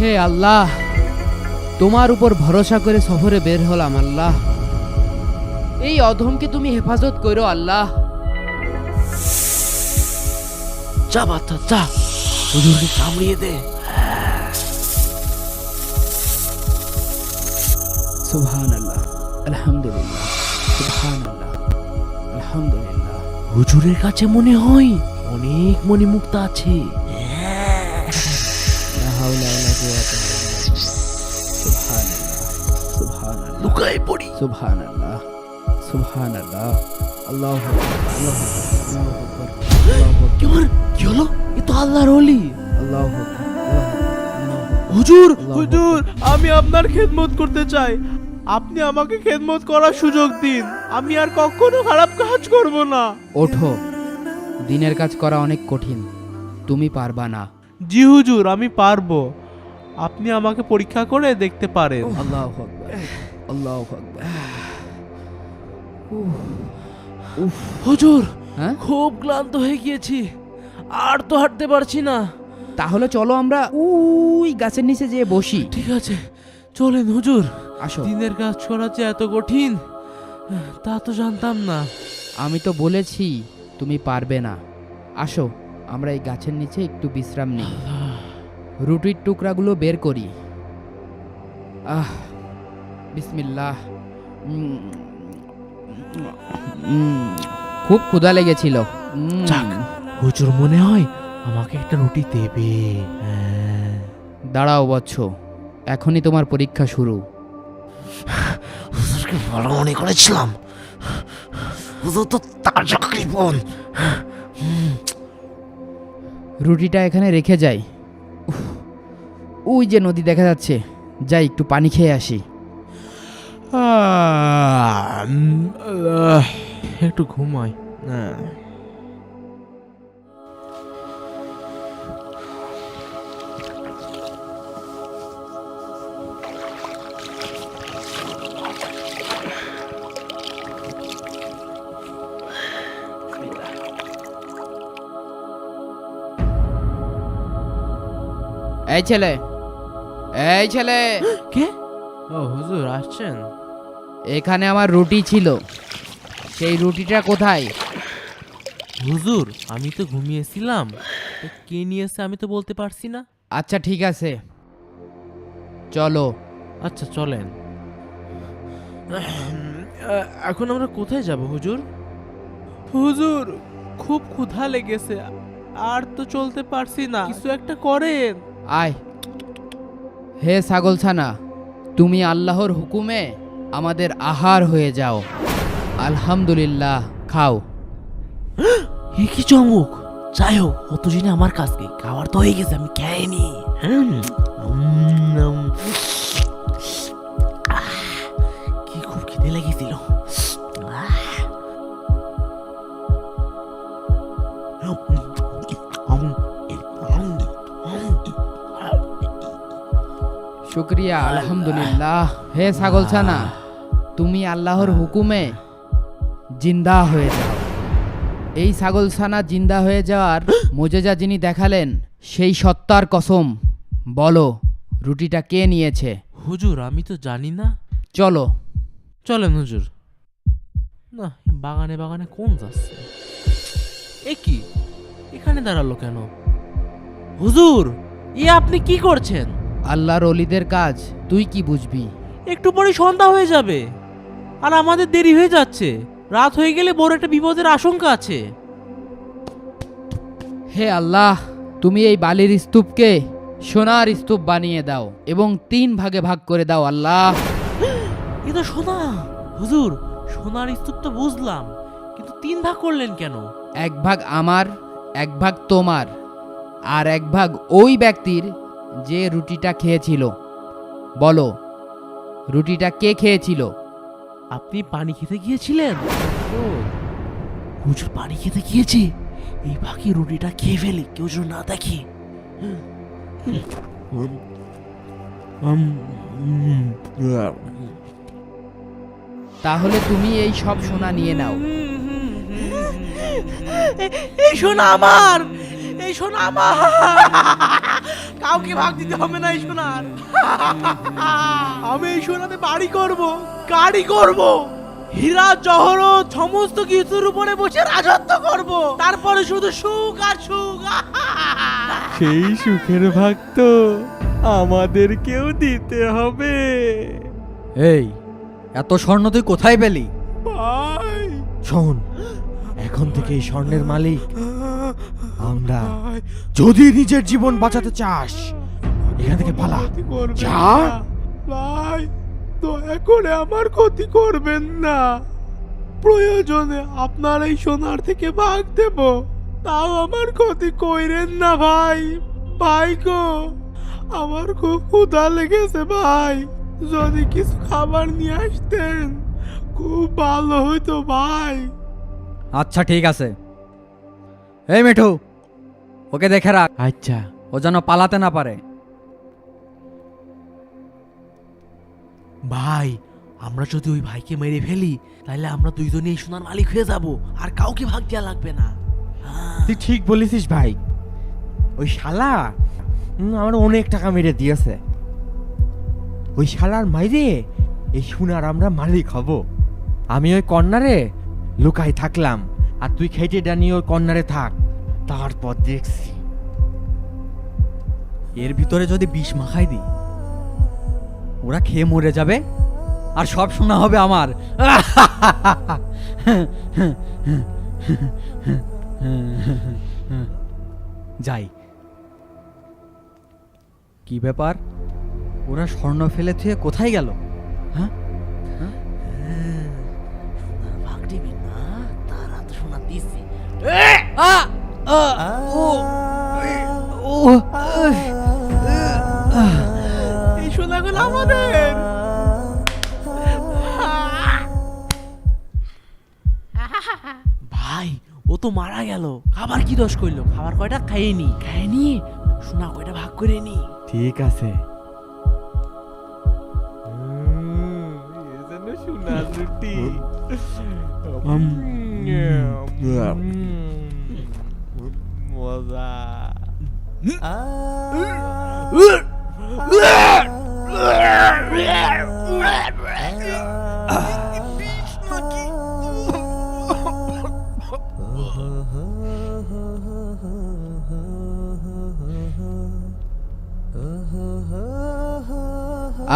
হে আল্লাহ তোমার উপর ভরসা করে সফরে বের হলাম আল্লাহ। এই অধমকে তুমি হেফাজত করো আল্লাহ। যা বাচ্চা যা। হুজুরকে কামড়িয়ে দে। সুবহান আল্লাহ আলহামদুলিল্লাহ সুবহান আল্লাহ আলহামদুলিল্লাহ। হুজুরের কাছে মনে হয় অনেক মণি মুক্তা আছে। লুকায় পড়ি। সুবহানাল্লাহ। সুবহানাল্লাহ। আল্লাহু আকবার আল্লাহু আকবার আল্লাহু আকবার আল্লাহু আকবার কেমন কি হলো? এ তো আল্লাহর অলি আল্লাহু হুজুর হুজুর আমি আপনার খেদমত করতে চাই। আপনি আমাকে খেদমত করার সুযোগ দিন। আমি আর কখনো খারাপ কাজ করব না। ওঠো। দিনের কাজ করা অনেক কঠিন। তুমি পারবা না। জি হুজুর আমি পারব। আপনি আমাকে পরীক্ষা করে দেখতে পারেন। আল্লাহু আকবার আল্লাহু আকবার। হুজুর হ্যাঁ? খুব ক্লান্ত হয়ে গিয়েছি আর তো হাঁটতে পারছি না। তাহলে চলো আমরা ওই গাছের নিচে যেয়ে বসি। ঠিক আছে চলেন হুজুর। আসো। দিনের কাজ করা যে এত কঠিন তা তো জানতাম না। আমি তো বলেছি তুমি পারবে না। আসো আমরা এই গাছের নিচে একটু বিশ্রাম নিই। রুটির টুকরাগুলো বের করি। আহ বিসমিল্লাহ। খুব ক্ষুধা লেগেছিল। হুজুর মনে হয় আমাকে একটা রুটি দেবে। হ্যাঁ। দাঁড়াও বচ্চ এখনই তোমার পরীক্ষা শুরু। হুজুরকে ভালো মনে করেছিলাম। হুজুর তো তাজা কৃপন। রুটিটা এখানে রেখে যাই। ওই যে নদী দেখা যাচ্ছে। যাই একটু পানি খেয়ে আসি। একটু ঘুমাই। হ্যাঁ। এই ছেলে এই ছেলে। কে? ও হুজুর আসছেন। এখানে আমার রুটি ছিল। সেই রুটিটা কোথায়? হুজুর আমি তো ঘুমিয়েছিলাম। তো কে নিয়েছে আমি তো বলতে পারছি না। আচ্ছা ঠিক আছে। চলো। আচ্ছা চলেন। এখন আমরা কোথায় যাব হুজুর? হুজুর খুব ক্ষুধা লেগেছে। আর তো চলতে পারছি না। কিছু একটা করেন। আয়। হে ছাগলছানা তুমি আল্লাহর হুকুমে আমাদের আহার হয়ে যাও আলহামদুলিল্লাহ, খাও কি চমক যাই হোক অত জেনে আমার কাজকে খাবার তো হয়ে গেছে, আমি খাইনি। কি খুব খিদে লেগেছিল আহ। শুক্রিয়া আলহামদুলিল্লাহ। হে ছাগলছানা তুমি আল্লাহর হুকুমে জিন্দা হয়ে যাও। এই ছাগলছানা জিন্দা হয়ে যাওয়ার মোজেজা যিনি দেখালেন সেই সত্তার কসম। বলো রুটিটা কে নিয়েছে? হুজুর আমি তো জানি না। চলো। চলেন হুজুর। না বাগানে বাগানে কোন যাচ্ছে? এ কি? এখানে দাঁড়াল কেন? হুজুর ই আপনি কি করছেন? আল্লাহর অলিদের কাজ তুই কি বুঝবি? একটু পরে সন্ধ্যা হয়ে যাবে। আর আমাদের দেরি হয়ে যাচ্ছে। রাত হয়ে গেলে বড় একটা বিপদের আশঙ্কা আছে। হে আল্লাহ তুমি এই বালির স্তূপকে সোনার স্তূপ বানিয়ে দাও এবং তিন ভাগে ভাগ করে দাও আল্লাহ। এ তো সোনা। হুজুর সোনার স্তূপ তো বুঝলাম কিন্তু তিন ভাগ করলেন কেন? এক ভাগ আমার এক ভাগ তোমার আর এক ভাগ ওই ব্যক্তির যে রুটিটা খেয়েছিল। বলো রুটিটা কে খেয়েছিল? আপনি পানি খেতে গিয়েছিলেন? হুজুর পানি খেতে গিয়েছি। এই বাকি রুটিটা খেয়ে ফেলি কেউ যেন না দেখে। তাহলে তুমি এই সব সোনা নিয়ে নাও। এই সোনা আমার! এই সোনা আমার! কাউকে ভাগ দিতে হবে না এই সোনার। আমি এই সোনাতে বাড়ি করব গাড়ি করব হীরা জহরত সমস্ত কিছুর উপরে বসে রাজত্ব করব। তারপরে শুধু সুখ আর সুখ। সেই সুখের ভাগ তো আমাদেরকেও দিতে হবে। এই এত স্বর্ণ তুই কোথায় পেলি? ভাই। শোন এখন থেকে এই স্বর্ণের মালিক আমরা যদি নিজের জীবন বাঁচাতে চাস এখান থেকে পালা। যা। ভাই দয়া করে আমার ক্ষতি করবেন না। প্রয়োজনে আপনার এই সোনার থেকে ভাগ দেব। তাও আমার ক্ষতি কইরেন না ভাই। ভাই গো আমার খুব ক্ষুধা লেগেছে ভাই। যদি কিছু খাবার নিয়ে আসতেন খুব ভালো হইতো ভাই। আচ্ছা ঠিক আছে। এই মিঠু ওকে দেখে রাখ। আচ্ছা। ও যেন পালাতে না পারে। ভাই আমরা যদি ওই ভাইকে মেরে ফেলি তাহলে আমরা দুইজনে এই সোনার মালিক হয়ে যাব আর কাউকে ভাগ দেওয়া লাগবে না। হ্যাঁ। তুই ঠিক বলেছিস ভাই। ওই শালা হুম, আমার অনেক টাকা মেরে দিয়েছে। ওই শালার মাইরে এই সোনার আমরা মালিক হব। আমি ওই কর্নারে লুকাই থাকলাম আর তুই খেটে ডানি ওই কর্নারে থাক। তারপর দেখছি। এর ভিতরে যদি বিষ মাখাই দিই ওরা খেয়ে মরে যাবে আর সব শোনা হবে আমার। যাই। কি ব্যাপার? ওরা স্বর্ণ ফেলে থুয়ে কোথায় গেল? হ্যাঁ? তারা তো সোনা দিচ্ছি! ও! ও! এই সোনাগুলো আমাদের। ভাই ও তো মারা গেল। খাবার কি দোষ করল? খাবার কয়টা খাইনি খাইনি সোনা কয়টা ভাগ করে নি? ঠিক আছে। সোনার রুটি। মজা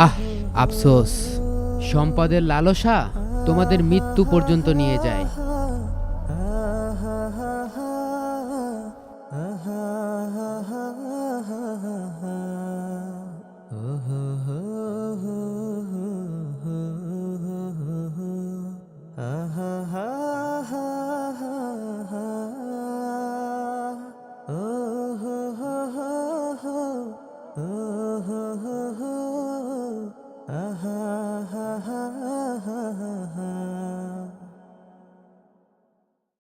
আহ আফসোস। সম্পদের লালসা তোমাদের মৃত্যু পর্যন্ত নিয়ে যায়।